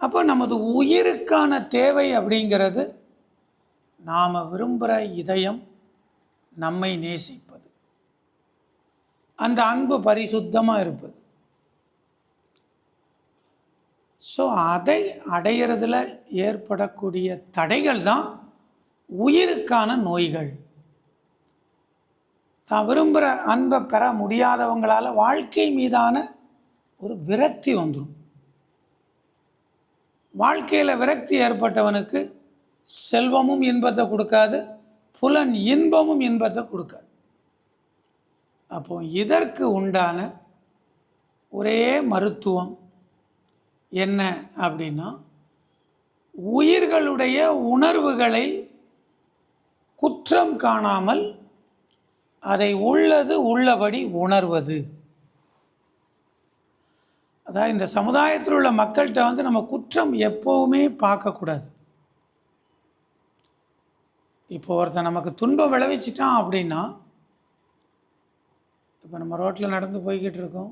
அப்போ நமது உயிருக்கான தேவை அப்படிங்கிறது நாம் விரும்புகிற இதயம் நம்மை நேசிப்பது. அந்த அன்பு பரிசுத்தமாக இருப்பது. ஸோ அதை அடையிறதுல ஏற்படக்கூடிய தடைகள் தான் உயிருக்கான நோய்கள். தான் விரும்புகிற அன்பை பெற முடியாதவங்களால் வாழ்க்கை மீதான ஒரு விரக்தி வந்துடும் வாழ்க்கையில் விரக்தி ஏற்பட்டவனுக்கு செல்வமும் இன்பத்தை கொடுக்காது புலன் இன்பமும் இன்பத்தை கொடுக்காது. அப்போ இதற்கு உண்டான ஒரே மருத்துவம் என்ன அப்படின்னா உயிர்களுடைய உணர்வுகளில் குற்றம் காணாமல் அதை உள்ளது உள்ளபடி உணர்வது. அதாவது இந்த சமுதாயத்தில் உள்ள மக்கள்கிட்ட வந்து நம்ம குற்றம் எப்போவுமே பார்க்கக்கூடாது. இப்போ ஒருத்தன் நமக்கு துன்பம் விளைவிச்சிட்டான் அப்படின்னா இப்போ நம்ம ரோட்டில் நடந்து போய்கிட்டு இருக்கோம்.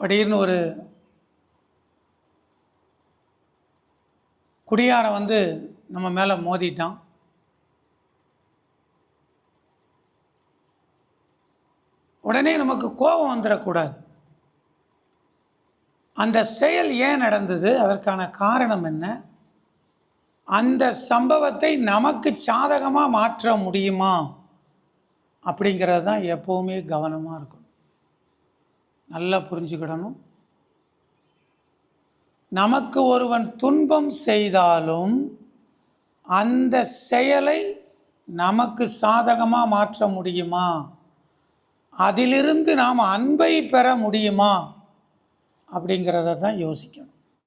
படீர்னு ஒரு குடியாரம் வந்து நம்ம மேலே மோதிட்டான். உடனே நமக்கு கோபம் வந்துடக்கூடாது. அந்த செயல் ஏன் நடந்தது? அதற்கான காரணம் என்ன? அந்த சம்பவத்தை நமக்கு சாதகமாக மாற்ற முடியுமா? அப்படிங்கிறது தான் எப்போவுமே கவனமாக இருக்கணும். நல்லா புரிஞ்சுக்கிடணும். நமக்கு ஒருவன் துன்பம் செய்தாலும் அந்த செயலை நமக்கு சாதகமாக மாற்ற முடியுமா? அதிலிருந்து நாம் அன்பை பெற முடியுமா? அப்படிங்கிறத தான் யோசிக்கணும்.